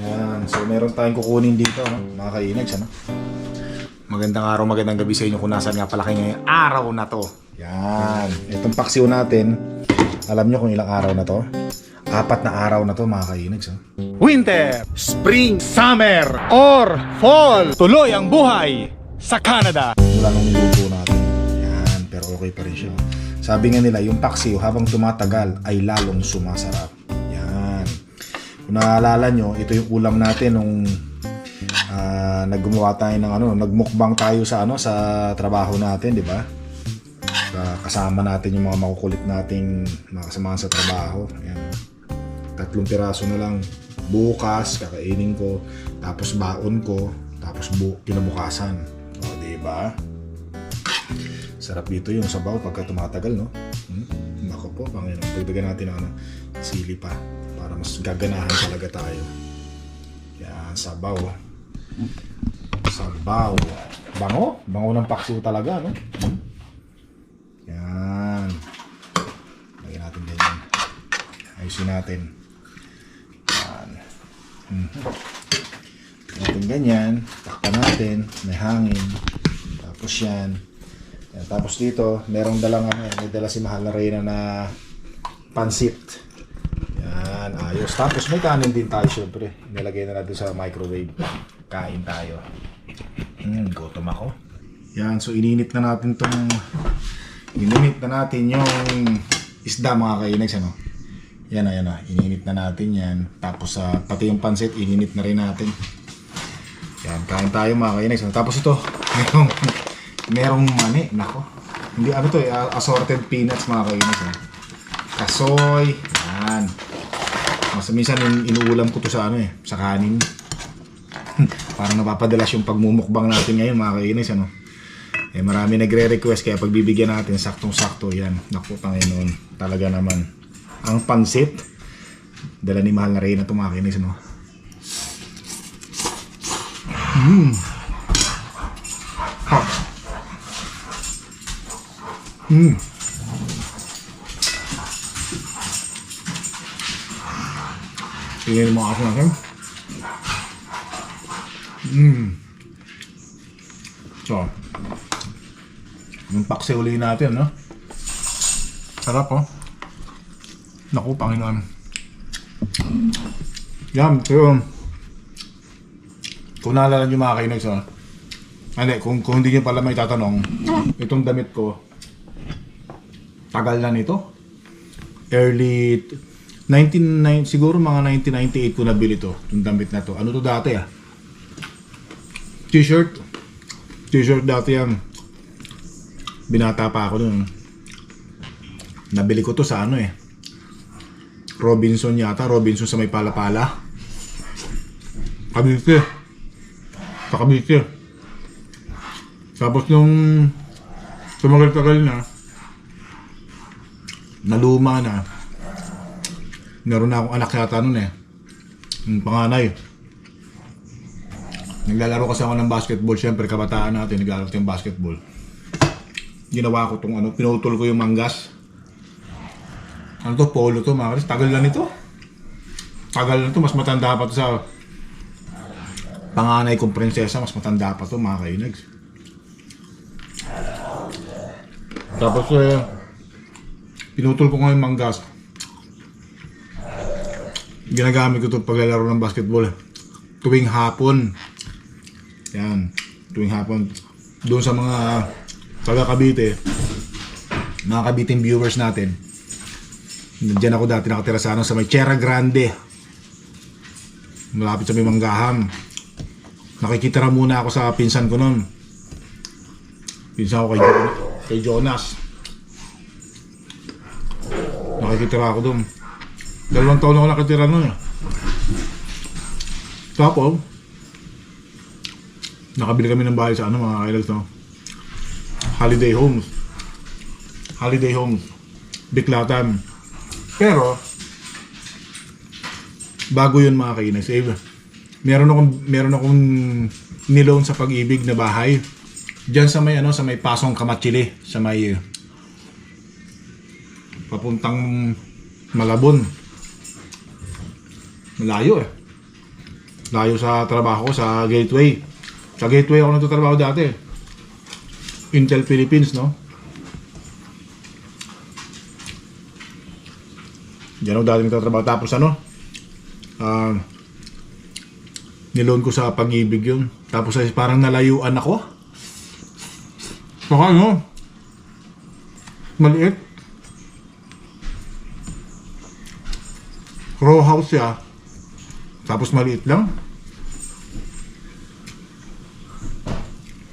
Yan. So, meron tayong kukunin dito, no? mga kainags. Ano? Magandang araw, magandang gabi sa inyo kung nasaan nga pala kayo ngayong araw na to. Yan. Itong paksiw natin, alam nyo kung ilang araw na to? Apat na araw na to, mga kainags. No? Winter, Spring, Summer, or Fall. Tuloy ang buhay sa Canada. Mula nung niluto natin. Yan. Pero okay pa rin siya. Sabi nga nila, yung paksiw habang tumatagal ay lalong sumasarap. Kung naalala nyo, ito yung ulam natin nung ah, naggumawa tayo ng ano, nagmukbang tayo sa ano sa trabaho natin, di ba? Sa- kasama natin yung mga makukulit nating mga kasamahan sa trabaho. Yan. Tatlong piraso na lang bukas kakainin ko, tapos baon ko, tapos bu kinabukasan. O, di ba? Sarap dito yung sabaw pagka tumatagal, no? Hmm? Nako po, Panginoon. Dagdagan natin ng ano, sili pa para mas gaganahan talaga tayo. Yan, sabaw. Sabaw. Bango. Bango ng paksiw talaga, no? Hmm? Yan. Lagyan natin ganyan. Ayusin natin. Yan. Mhm. Natin ganyan. Takpan natin. May hangin. Tapos yan. Yan. Tapos dito, merong dalang ano, may dala si Mahal na Reyna na pansit. Yan, ayos. Tapos may kanin din tayo syempre. Nilagay na natin sa microwave. Kain tayo. Hmm, gutom ako. Yan, so ininit na natin tong ininit na natin yung isda mga kainags ano. Yan na, yan na. Ininit na natin yan. Tapos sa pati yung pansit, ininit na rin natin. Yan, kain tayo mga kainags. ano. Tapos ito, merong, merong mani. Nako. Hindi, ano to eh, assorted peanuts mga kainags. ano. Kasoy. Yan. Mas minsan in, inuulam ko to sa ano eh, sa kanin. Parang napapadalas yung pagmumukbang natin ngayon mga kainis ano. Eh marami nagre-request kaya pagbibigyan natin saktong-sakto yan. Naku Panginoon, talaga naman. Ang pansit, dala ni Mahal na Reyna ito mga kainis ano. Mm. Ha. Mm. Tingnan mo ako natin. Mm. So, yung paksi uli natin, no? Sarap, oh. Naku, Panginoon. Yan, pero kung naalala nyo mga kainags, oh. Hindi, kung, kung hindi nyo pala may tatanong, itong damit ko, tagal na nito. Early 1990 siguro mga 1998 ko nabili to, yung damit na to. Ano to dati ah? T-shirt. T-shirt dati yan. Binata pa ako nun. Nabili ko to sa ano eh. Robinson yata, Robinson sa may palapala. Cavite. Sa Cavite. Tapos nung tumagal-tagal na, naluma na, meron na akong anak yata nun eh. Yung panganay. Naglalaro kasi ako ng basketball. Siyempre, kabataan natin, naglalaro tayong basketball. Ginawa ko tong ano, pinutol ko yung manggas. Ano to, polo to, mga kalis. Tagal na nito. Tagal na to, mas matanda pa to sa panganay kong prinsesa, mas matanda pa to, mga kainags. Tapos, eh, pinutol ko nga yung manggas ginagamit ko ito paglalaro ng basketball. Tuwing hapon. Yan. Tuwing hapon. Doon sa mga taga Cavite, mga Cabiting viewers natin. Diyan ako dati nakatira sa ano, sa may Sierra Grande. Malapit sa may Manggaham. Nakikita na muna ako sa pinsan ko noon. Pinsan ko kay, kay Jonas. Nakikita ako doon. Dalawang taon ako nakatira nun eh. Tapos, nakabili kami ng bahay sa ano mga kailags no? Holiday homes. Holiday homes. Biklatan. Pero, bago yun mga kainis, eh, meron akong, meron akong niloan sa pag-ibig na bahay. Diyan sa may ano, sa may pasong Kamachili, sa may papuntang Malabon. Malayo eh. layo sa trabaho sa Gateway. Sa Gateway ako nagtatrabaho dati. Intel Philippines, no? Diyan ako dati nagtatrabaho. Tapos ano? Ah, niloan ko sa pag-ibig yun. Tapos ay parang nalayuan ako. Baka ano? Maliit. Row house siya. Tapos maliit lang.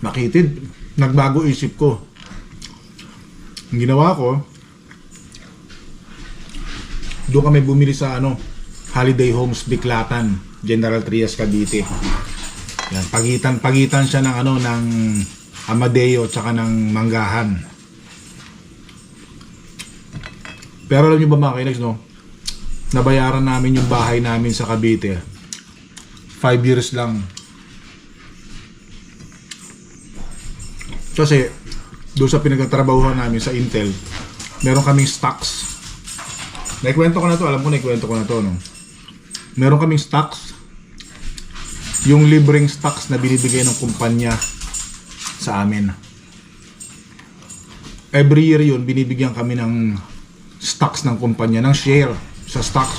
Makitid. Nagbago isip ko. Ang ginawa ko, doon kami bumili sa ano, Holiday Homes Biklatan, General Trias Cavite. Yan, pagitan pagitan siya ng ano ng Amadeo tsaka ng Manggahan. Pero alam niyo ba mga kainex, no? Nabayaran namin yung bahay namin sa Cavite. Five years lang. Kasi doon sa pinagtatrabahuhan namin sa Intel, meron kaming stocks. Naikwento ko na to, alam ko naikwento ko na to, no? Meron kaming stocks. Yung libreng stocks na binibigay ng kumpanya sa amin. Every year yun, binibigyan kami ng stocks ng kumpanya, ng share sa stocks.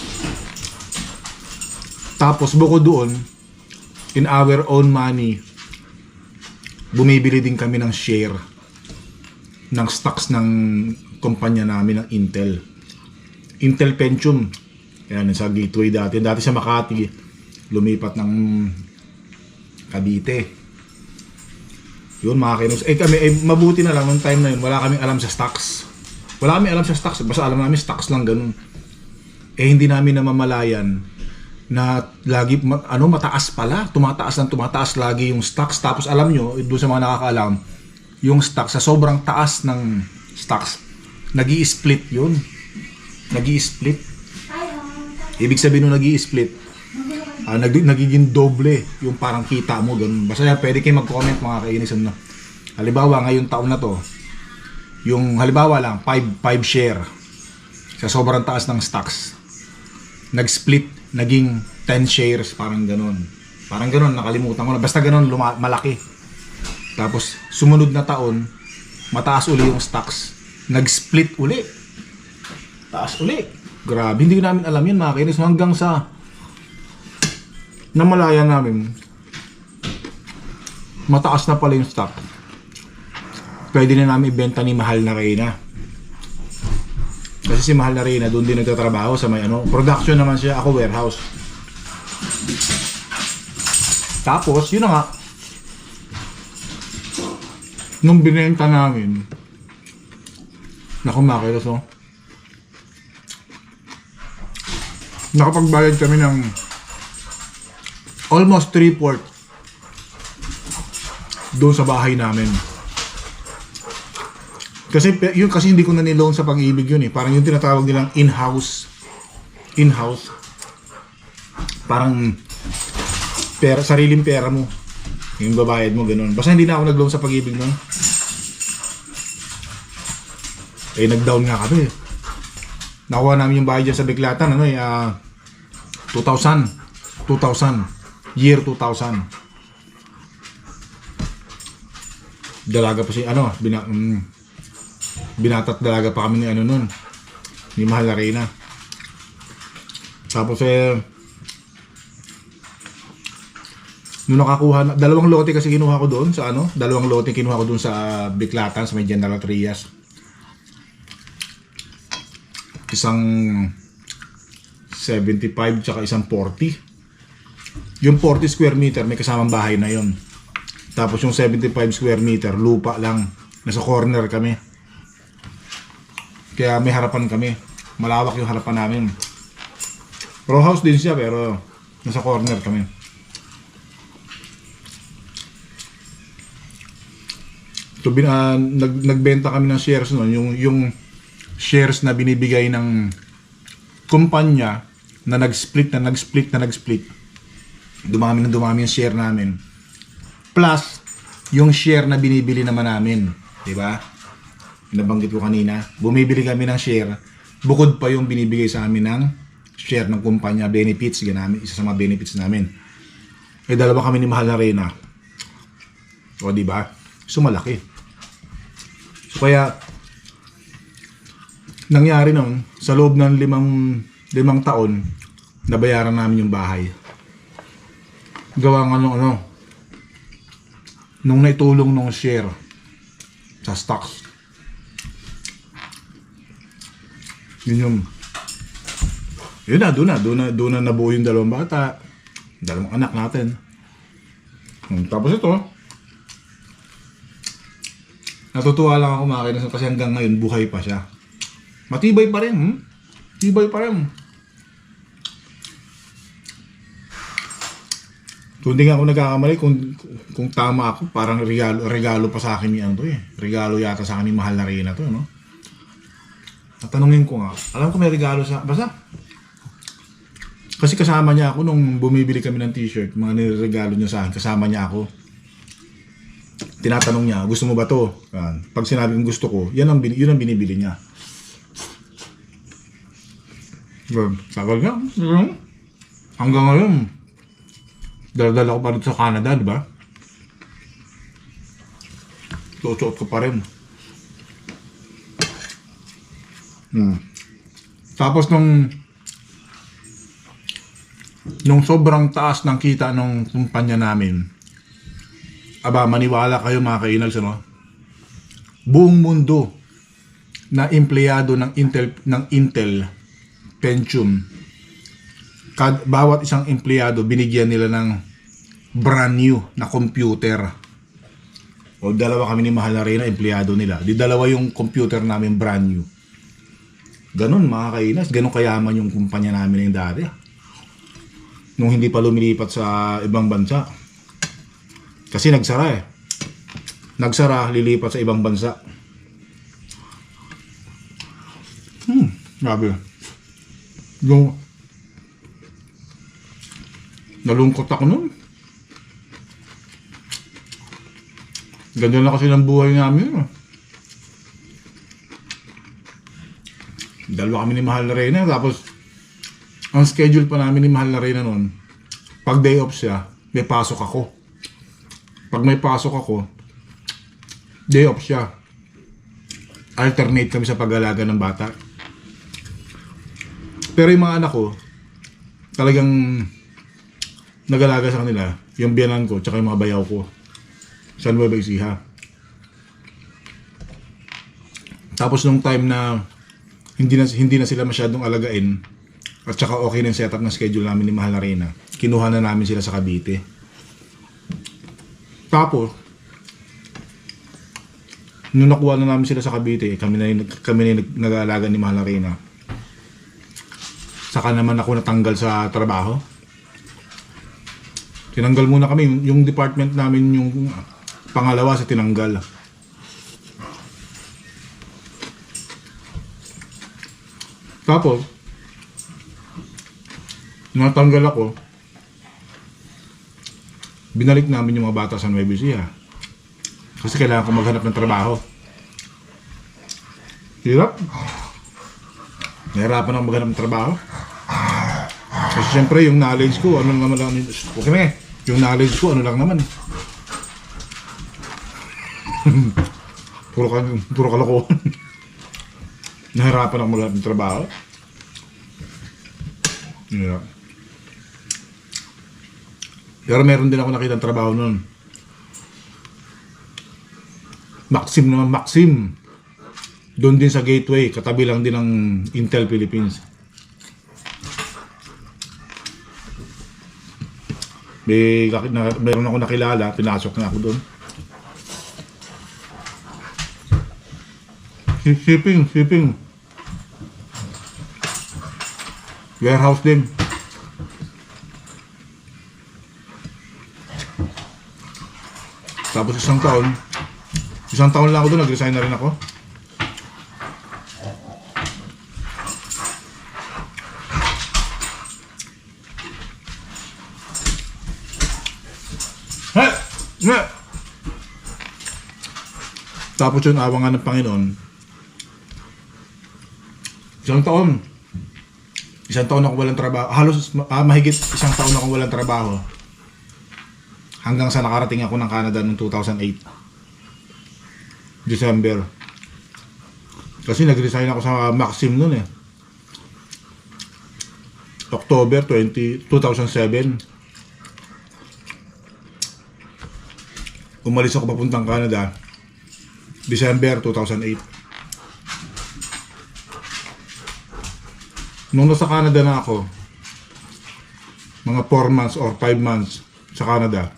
Tapos bukod doon, in our own money, bumibili din kami ng share ng stocks ng kumpanya namin ng Intel. Intel Pentium. Yan, sa Gateway dati. Dati sa Makati, lumipat ng Cavite. Yun mga kinus. Eh kami, eh, mabuti na lang nung time na yun, wala kaming alam sa stocks. Wala kaming alam sa stocks. Basta alam namin stocks lang ganun. Eh hindi namin namamalayan na lagi ano mataas pala, tumataas ng tumataas lagi yung stocks. Tapos alam nyo, doon sa mga nakakaalam, yung stocks sa sobrang taas ng stocks, nag split yun. nag split Ibig sabihin nung nag split ah, nag nagiging doble yung parang kita mo ganun. Basta yan, pwede kayo mag-comment mga kainis ano. Halimbawa, ngayong taon na to, yung halimbawa lang, 5 5 share sa sobrang taas ng stocks. Nag-split, naging 10 shares, parang ganun. Parang ganun, nakalimutan ko na. Basta ganun, luma- malaki. Tapos, sumunod na taon, mataas uli yung stocks. Nag-split uli. Taas uli. Grabe, hindi namin alam yun mga kainis. Hanggang sa namalaya namin, mataas na pala yung stock. Pwede na namin ibenta ni Mahal na Reyna. Kasi si Mahal na Reyna, doon din nagtatrabaho sa may ano, production naman siya, ako warehouse. Tapos, yun na nga, nung binenta namin, naku makilos oh, nakapagbayad kami ng almost 3 port doon sa bahay namin. Kasi yun kasi hindi ko na niloan sa pag-ibig yun eh. Parang yung tinatawag nilang in-house. In-house. Parang pera, sariling pera mo. Yung babayad mo, ganun. Basta hindi na ako nag-loan sa pag-ibig nun. Eh, nag-down nga kami. Nakuha namin yung bahay dyan sa Biglatan, ano eh, ah, 2000. 2000. Year 2000. Dalaga pa si, ano, bina, mm, binatat dalaga pa kami ni ano nun. Ni Mahal na Reyna. Tapos eh, nung nakakuha na, dalawang lote kasi kinuha ko doon sa ano, dalawang lote kinuha ko doon sa Biklatan sa may General Trias. Isang 75 tsaka isang 40. Yung 40 square meter may kasamang bahay na yon. Tapos yung 75 square meter lupa lang. Nasa corner kami. Kaya may harapan kami. Malawak yung harapan namin. Row house din siya pero nasa corner kami. So, bin, ah, nag, nagbenta kami ng shares noon. Yung, yung shares na binibigay ng kumpanya na nag-split na nag-split na nag-split. Dumami na dumami yung share namin. Plus, yung share na binibili naman namin. Di ba? Nabanggit ko kanina. Bumibili kami ng share. Bukod pa yung binibigay sa amin ng share ng kumpanya benefits. Ganami, isa sa mga benefits namin. Eh, dalawa kami ni Mahal na Reyna. O, di ba? So, malaki. So, kaya, nangyari nun, sa loob ng limang, limang taon, nabayaran namin yung bahay. Gawa ng ano, ano, nung naitulong nung share sa stocks. Yun yung, yun na, doon na, doon na, doon na nabuo yung dalawang bata, dalawang anak natin. Hmm, Tapos ito, natutuwa lang ako mga kainis kasi hanggang ngayon buhay pa siya. Matibay pa rin, hmm? Tibay pa rin. Kung hindi nga ako nagkakamali, kung, kung tama ako, parang regalo, regalo pa sa akin ni ano to eh. Regalo yata sa akin ni Mahal na Reyna to, no? Tatanungin ko nga, alam ko may regalo sa, basta, kasi kasama niya ako nung bumibili kami ng t-shirt, mga niregalo niya sa akin, kasama niya ako. Tinatanong niya, gusto mo ba to? Yan. Pag sinabi kong gusto ko, yan ang, yun ang binibili niya. Sabi niya, "Hmm." hanggang ngayon, daladala ko pa rin sa Canada, di ba? Suot-suot ko pa rin. Hmm. Tapos nung nung sobrang taas ng kita ng kumpanya namin, aba, maniwala kayo mga kainags, ano? Buong mundo na empleyado ng Intel ng Intel Pentium kad, bawat isang empleyado binigyan nila ng brand new na computer. O dalawa kami ni Mahal na Reyna, empleyado nila. Di dalawa yung computer namin brand new. Ganon mga kainas, ganon kayaman yung kumpanya namin yung dati. Nung hindi pa lumilipat sa ibang bansa. Kasi nagsara eh. Nagsara, lilipat sa ibang bansa. Hmm, grabe. Yung nalungkot ako nun. Ganyan lang kasi ng buhay namin. eh. Dalawa kami ni Mahal na Reyna. Tapos, ang schedule pa namin ni Mahal na Reyna nun, pag day off siya, may pasok ako. Pag may pasok ako, day off siya. Alternate kami sa pag-alaga ng bata. Pero yung mga anak ko, talagang nag-alaga sa kanila, yung biyanan ko, tsaka yung mga bayaw ko. Sa Nueva Ecija. Tapos nung time na hindi na, hindi na sila masyadong alagain, at saka okay na yung setup ng schedule namin ni Mahal na Reyna, kinuha na namin sila sa Cavite. Tapos, nung nakuha na namin sila sa Cavite, kami na yung, kami na nag-aalaga ni Mahal na Reyna. Saka naman ako natanggal sa trabaho. Tinanggal muna kami. Yung department namin yung pangalawa sa tinanggal. Tapos, natanggal ako, binalik namin yung mga bata sa Nueva Ecija. Kasi kailangan ko maghanap ng trabaho. Hirap. Nahirapan ako maghanap ng trabaho. Kasi syempre yung knowledge ko, ano naman lang, okay na eh. Yung knowledge ko, ano lang naman eh. puro, ka, puro kalokohan. Nahirapan ako maghanap ng trabaho. Yeah. Pero meron din ako nakita trabaho noon. Maxim naman, Maxim. Doon din sa Gateway, katabi lang din ng Intel Philippines. May, na, meron ako nakilala, pinasok na ako doon. Shipping, shipping. Warehouse din. Tapos isang taon, isang taon lang ako doon, nag-resign na rin ako. Ha! Ha! Tapos yun, awa nga ng Panginoon. Isang taon. Isang taon ako walang trabaho. Halos ah, mahigit isang taon ako walang trabaho. Hanggang sa nakarating ako ng Canada noong 2008. December. Kasi nag-resign ako sa Maxim noon eh. October 20, 2007. Umalis ako papuntang Canada. December 2008. Nung nasa Canada na ako, mga 4 months or 5 months sa Canada,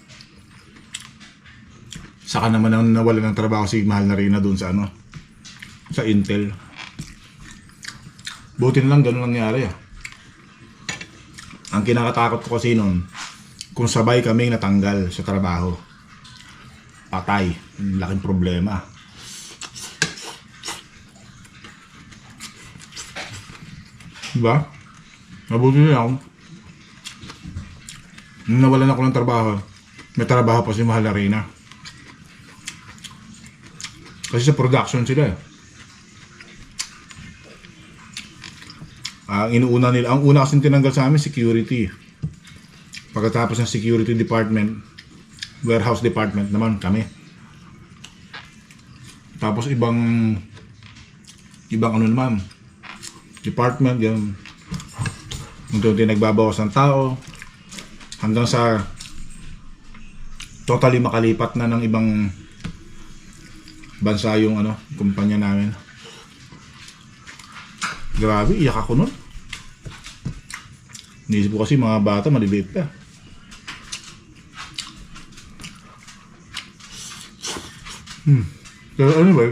saka naman ang nawala ng trabaho si Mahal na Rina doon sa ano, sa Intel. Buti na lang ganun nangyari ah. Ang kinakatakot ko kasi noon, kung sabay kaming natanggal sa trabaho, patay. Laking problema. Diba? Mabuti na lang. Nung nawalan ako ng trabaho, may trabaho pa si Mahal na Rina. Kasi sa production sila eh. Ang inuuna nila, ang una kasing tinanggal sa amin, security. Pagkatapos ng security department, warehouse department naman kami. Tapos ibang ibang ano naman, department, yung unti-unti nagbabawas ng tao hanggang sa totally makalipat na ng ibang bansa yung ano, kumpanya namin. Grabe, iyak ako nun. Niisip ko kasi mga bata, maliliit pa. Hmm. Pero anyway,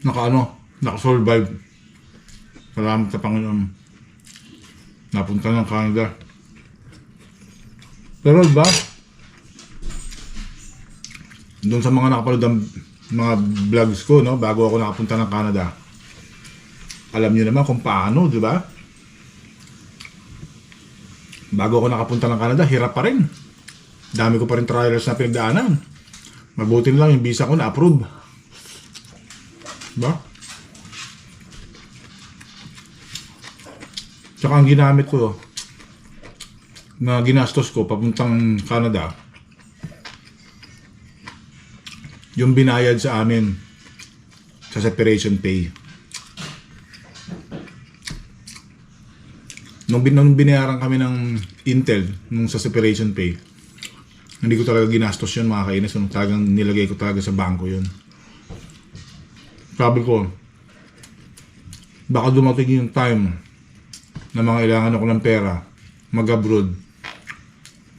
naka ano, naka-survive. Salamat sa Panginoon. Napunta ng Canada. Pero ba, doon sa mga nakapanood ng mga vlogs ko, no, bago ako nakapunta ng Canada, alam niyo naman kung paano, di ba? Bago ako nakapunta ng Canada, hirap pa rin. Dami ko pa rin trials na pinagdaanan. Mabuti na lang yung visa ko na-approve. Diba? Tsaka ang ginamit ko, na ginastos ko papuntang Canada, yung binayad sa amin sa separation pay. Nung, bin, nung binayaran kami ng Intel, nung sa separation pay, hindi ko talaga ginastos yun mga kainis. Nung talagang nilagay ko talaga sa bangko yun. Sabi ko, baka dumating yung time na mga kailangan ako ng pera, mag-abroad,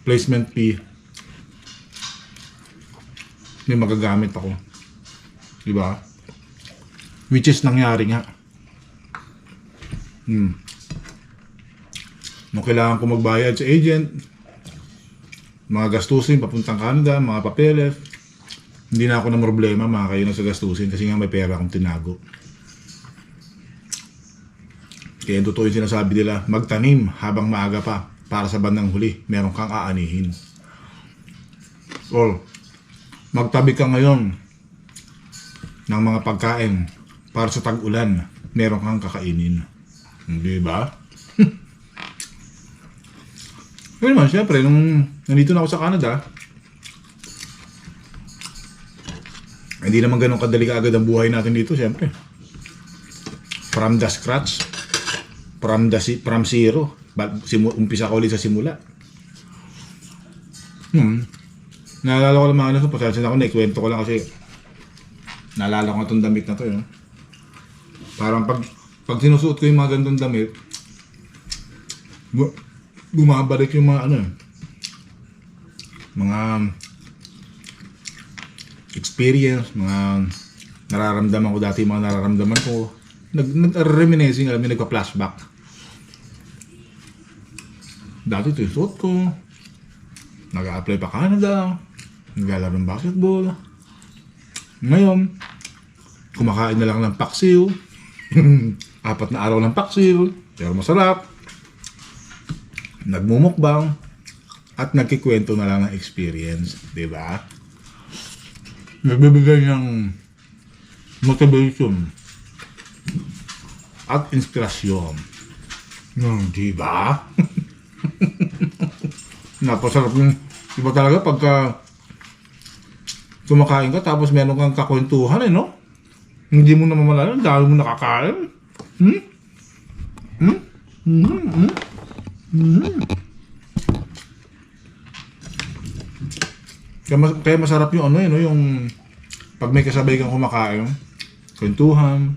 placement fee, may magagamit ako. Di ba? Which is nangyari nga. Hmm. Nung kailangan ko magbayad sa agent, mga gastusin papuntang Canada, mga papeles, hindi na ako na problema mga kayo na sa gastusin kasi nga may pera akong tinago. Kaya yung totoo yung sinasabi nila, magtanim habang maaga pa para sa bandang huli, meron kang aanihin. Or, magtabi ka ngayon ng mga pagkain para sa tag-ulan, meron kang kakainin. Di ba? Pero naman, syempre, nung nandito na ako sa Canada, hindi naman ganun kadali agad ang buhay natin dito, syempre. From the scratch, from the from zero, simu- umpisa ko ulit sa simula. Hmm. Naalala ko lang mga ano, so, pasensya na ako, naikwento ko lang kasi naalala ko itong damit na to, yun. Parang pag, pag sinusuot ko yung mga gandong damit, bu- bumabalik yung mga ano, eh, mga experience, mga nararamdaman ko dati, mga nararamdaman ko. Nag, nag-reminiscing, alam mo, nagpa-flashback. Dati ito yung suot ko. Nag-a-apply pa Canada. Naglalaro ng basketball. Ngayon, kumakain na lang ng paksiw. Apat na araw ng paksiw. Pero masarap. Nagmumukbang. At nagkikwento na lang ng experience. ba? Nagbibigay ng motivation at inspirasyon. No, di ba? Napasarap yung Iba talaga pagka kumakain ka tapos meron kang kakwentuhan eh, no? Hindi mo naman malala, dahil mo nakakain. Hmm? Hmm? Hmm? Hmm? Hmm? Kaya, mas- kaya masarap yung ano eh, no? Yung pag may kasabay kang kumakain, kwentuhan.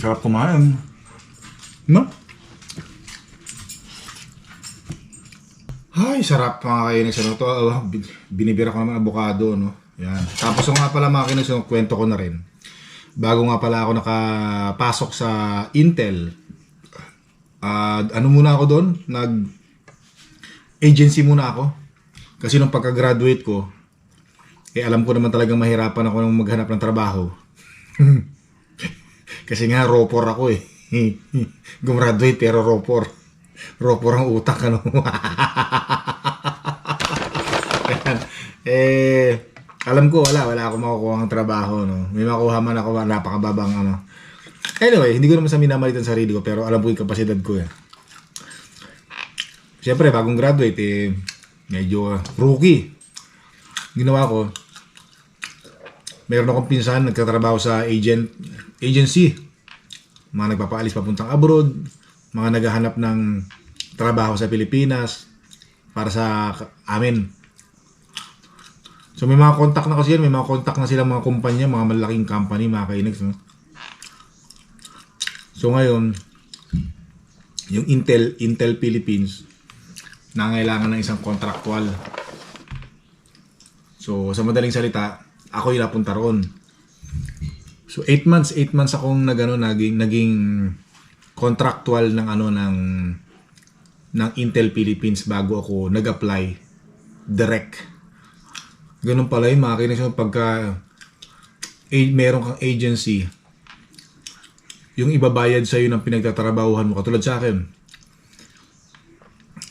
Sarap kumain. No? Ay, sarap mga kainis. Ano to? Bin- binibira ko naman avocado, no? Yan. Tapos nga pala mga kainis, yung kwento ko na rin. Bago nga pala ako nakapasok sa Intel, ah, ano muna ako doon? Nag agency muna ako. Kasi nung pagka-graduate ko, eh alam ko naman talagang mahirapan ako nung maghanap ng trabaho. Kasi nga ropor ako eh. Gumraduate pero ropor. Ropor ang utak ano. Eh alam ko wala wala ako makukuha ng trabaho no. May makuha man ako napakababang ano. Anyway, hindi ko naman sa minamalitan sa sarili ko pero alam ko yung kapasidad ko eh. Siyempre, bagong graduate eh medyo rookie. Ginawa ko, meron akong pinsan nagtatrabaho sa agent agency. Mga nagpapaalis papuntang abroad, mga naghahanap ng trabaho sa Pilipinas para sa amin. So may mga contact na kasi yan, may mga contact na silang mga kumpanya, mga malaking company, mga kainags. No? So ngayon, yung Intel, Intel Philippines, nangailangan ng isang contractual. So, sa madaling salita, ako yung napunta roon. So, 8 months, 8 months akong nagano naging naging contractual ng ano ng ng Intel Philippines bago ako nag-apply direct. Ganun pala yung mga kinis yung pagka eh, meron kang agency yung ibabayad sa iyo ng pinagtatrabahuhan mo katulad sa akin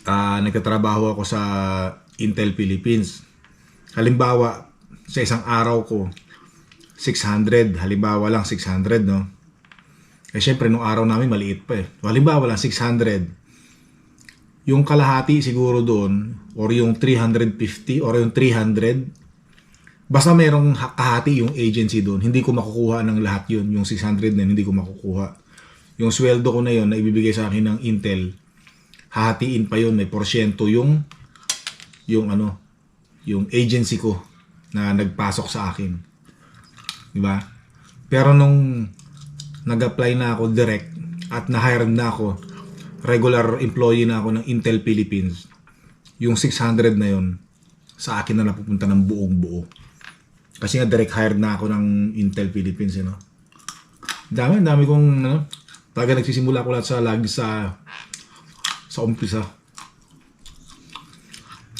ah nagtatrabaho ako sa Intel Philippines. Halimbawa, sa isang araw ko, 600. Halimbawa lang 600, no? Eh, syempre, nung araw namin, maliit pa eh. Halimbawa lang, 600. Yung kalahati siguro doon, or yung 350, or yung 300, basta merong ha- kahati yung agency doon, hindi ko makukuha ng lahat yun. Yung 600 na hindi ko makukuha. Yung sweldo ko na yun, na ibibigay sa akin ng Intel, hahatiin pa yun, may porsyento yung yung ano, yung agency ko na nagpasok sa akin. Di ba? Pero nung nag-apply na ako direct at na-hire na ako, regular employee na ako ng Intel Philippines, yung 600 na yun, sa akin na napupunta ng buong buo. Kasi nga direct hired na ako ng Intel Philippines, you know? Dami, dami kong, ano, talaga nagsisimula ko lahat sa lagi sa sa umpisa.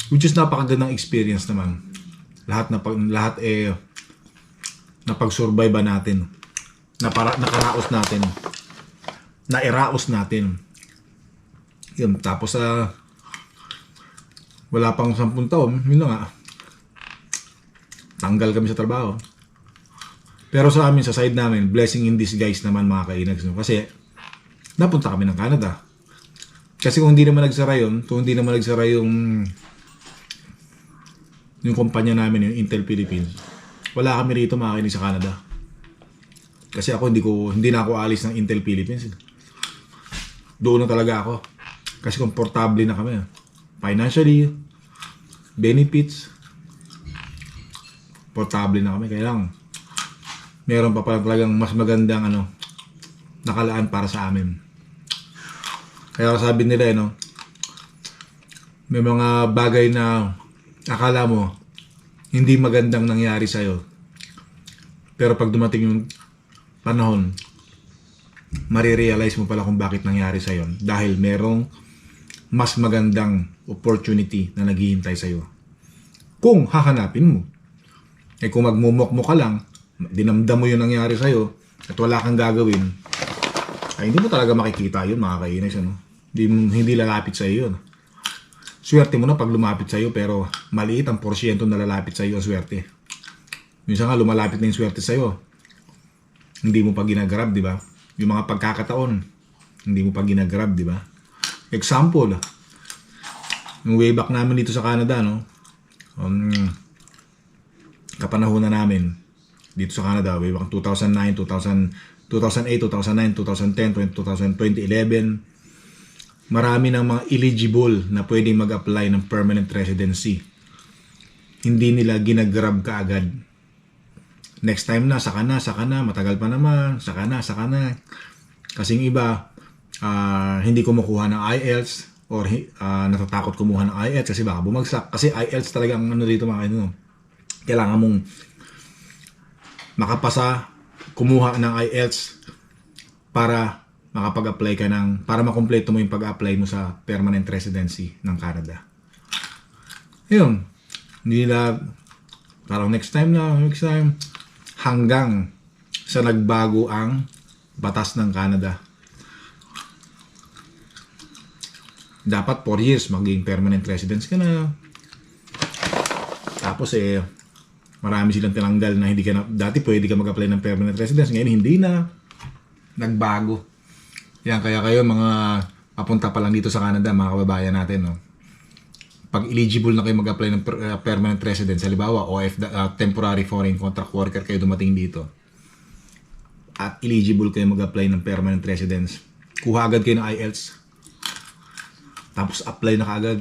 Which is napakagandang experience naman. Lahat na lahat eh napag-survive natin. Na para nakaraos natin. Nairaos natin. Yun, tapos sa wala pang 10 taon, yun nga. Tanggal kami sa trabaho. Pero sa amin, sa side namin, blessing in disguise naman mga kainags. No? Kasi, napunta kami ng Canada. Kasi kung hindi naman nagsara yun, kung hindi naman nagsara yung yung kumpanya namin, yung Intel Philippines, wala kami rito makakinig sa Canada. Kasi ako hindi ko hindi na ako alis ng Intel Philippines. eh. Doon na talaga ako. Kasi komportable na kami. Financially, benefits, portable na kami. Kaya lang, meron pa pala talagang mas magandang ano, nakalaan para sa amin. Kaya sabi nila, eh, no, may mga bagay na akala mo hindi magandang nangyari sa'yo. Pero pag dumating yung panahon, marirealize mo pala kung bakit nangyari sa'yo. Dahil merong mas magandang opportunity na naghihintay sa'yo. Kung hahanapin mo. Eh kung magmumok mo ka lang, dinamdam mo yung nangyari sa'yo, at wala kang gagawin, ay hindi mo talaga makikita yun mga kainis. Ano? Hindi, hindi lalapit sa iyo yun. Swerte mo na pag lumapit sa iyo pero maliit ang porsyento na lalapit sa iyo ang swerte. Minsan nga lumalapit na yung swerte sa iyo. Hindi mo pa ginagrab, di ba? Yung mga pagkakataon, hindi mo pa ginagrab, di ba? Example, yung way back namin dito sa Canada, no? Um, kapanahonan namin dito sa Canada, way back 2009, 2000, 2008, 2009, 2010, 2020, 2011, marami ng mga eligible na pwedeng mag-apply ng permanent residency. Hindi nila ginagrab ka agad. Next time na, saka na, saka na, matagal pa naman, saka na, saka na. Kasing iba, ah, hindi kumukuha ng IELTS or ah, natatakot kumuha ng IELTS kasi baka bumagsak. Kasi IELTS talaga ang ano dito mga kaibigan, Kailangan mong makapasa, kumuha ng IELTS para makapag-apply ka ng, para makompleto mo yung pag-apply mo sa permanent residency ng Canada. Yun. Hindi nila, parang next time na, next time, hanggang sa nagbago ang batas ng Canada. Dapat 4 years maging permanent residence ka na. Tapos eh, marami silang tinanggal na hindi ka na, dati pwede ka mag-apply ng permanent residence, ngayon hindi na. Nagbago. Yan, kaya kayo mga papunta pa lang dito sa Canada, mga kababayan natin, no? Pag eligible na kayo mag-apply ng per- uh, permanent residence, halimbawa, OF, uh, temporary foreign contract worker kayo dumating dito, at eligible kayo mag-apply ng permanent residence, kuha agad kayo ng IELTS, tapos apply na kaagad.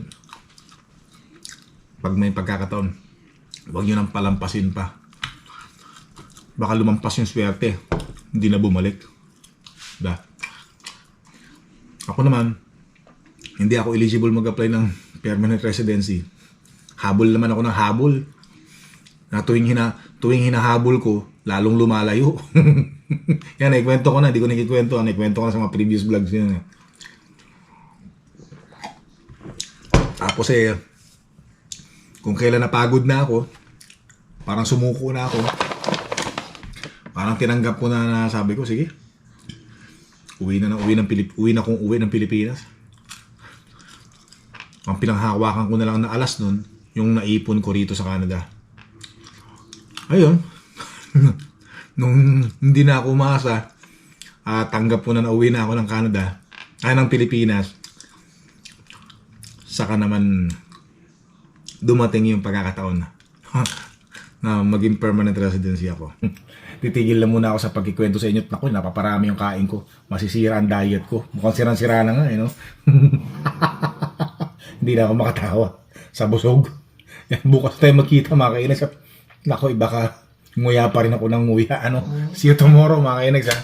Pag may pagkakataon, huwag nyo nang palampasin pa. Baka lumampas yung swerte, hindi na bumalik. Da. Ako naman, hindi ako eligible mag-apply ng permanent residency. Habol naman ako ng habol. Na tuwing, hina, tuwing hinahabol ko, lalong lumalayo. Yan, naikwento ko na. Hindi ko nakikwento. Naikwento ko na sa mga previous vlogs yun. eh. Tapos eh, kung kailan napagod na ako, parang sumuko na ako. Parang tinanggap ko na na sabi ko, sige, uwi na ng uwi ng Pilip uwi na kung uwi ng Pilipinas. Ang pinanghawakan ko na lang na alas nun, yung naipon ko rito sa Canada. Ayun. Nung hindi na ako umasa, ah, tanggap ko na na uwi na ako ng Canada, ay ng Pilipinas. Saka naman dumating yung pagkakataon na, na maging permanent residency ako. Titigil lang muna ako sa pagkikwento sa inyo. Naku, napaparami yung kain ko. Masisira ang diet ko. Mukhang sirang-sira na nga, eh, no? Hindi na ako makatawa sa busog. Yan, bukas tayo magkita, mga kainis. Naku, iba ka. Nguya pa rin ako ng nguya. Ano? See you tomorrow, mga kainis, ha?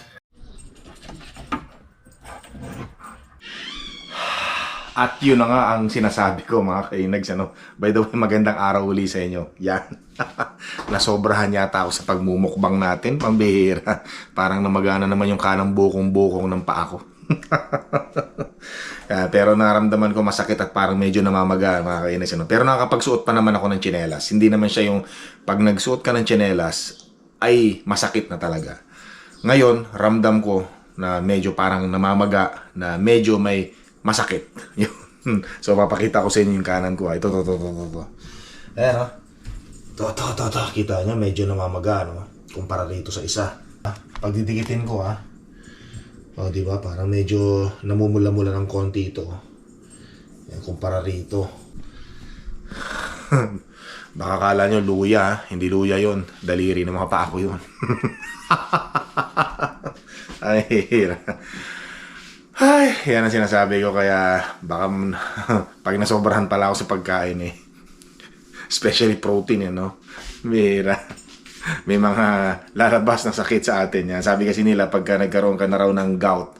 At yun na nga ang sinasabi ko mga kainags. Ano? By the way, magandang araw uli sa inyo. Yan. Nasobrahan yata ako sa pagmumukbang natin. Pambihira. Parang namagana naman yung kanang bukong-bukong ng paa ko. Ah, pero naramdaman ko masakit at parang medyo namamaga mga kainis. Ano? Pero nakakapagsuot pa naman ako ng tsinelas. Hindi naman siya yung pag nagsuot ka ng tsinelas ay masakit na talaga. Ngayon, ramdam ko na medyo parang namamaga, na medyo may masakit. So, papakita ko sa inyo yung kanan ko. Ito, to, to, to, to, to. Ayan, ha? To, to, to, to. Kita nyo, medyo namamaga, no? Kumpara rito sa isa. Pagdidikitin ko, ha? O, di ba? Parang medyo namumula-mula ng konti ito. Yan, kumpara rito. Baka kala nyo luya? Hindi luya yon Daliri ng mga paa ko yun. Ay. Ay, yan ang sinasabi ko kaya baka pag nasobrahan pala ako sa pagkain eh. Especially protein, eh, no? Mira. May mga lalabas na sakit sa atin yan. Sabi kasi nila pagka nagkaroon ka na raw ng gout,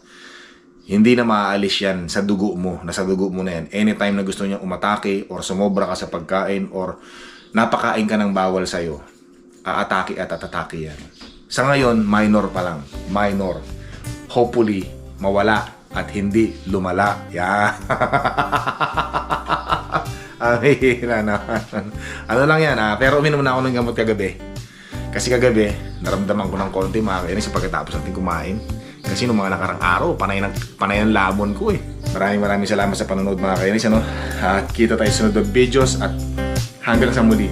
hindi na maaalis yan sa dugo mo, nasa dugo mo na yan. Anytime na gusto niya umatake or sumobra ka sa pagkain or napakain ka ng bawal sa'yo, aatake at atatake yan. Sa ngayon, minor pa lang. Minor. Hopefully, mawala at hindi lumala. Yan. Ang hihira naman. Ano lang yan ha. Pero uminom na ako ng gamot kagabi. Kasi kagabi, naramdaman ko ng konti mga kainis sa pagkatapos natin kumain. Kasi nung mga nakarang araw, panay ng, panay ng lamon ko eh. Maraming maraming salamat sa panonood mga kainis. Ano? At kita tayo sa sunod na videos at hanggang sa muli.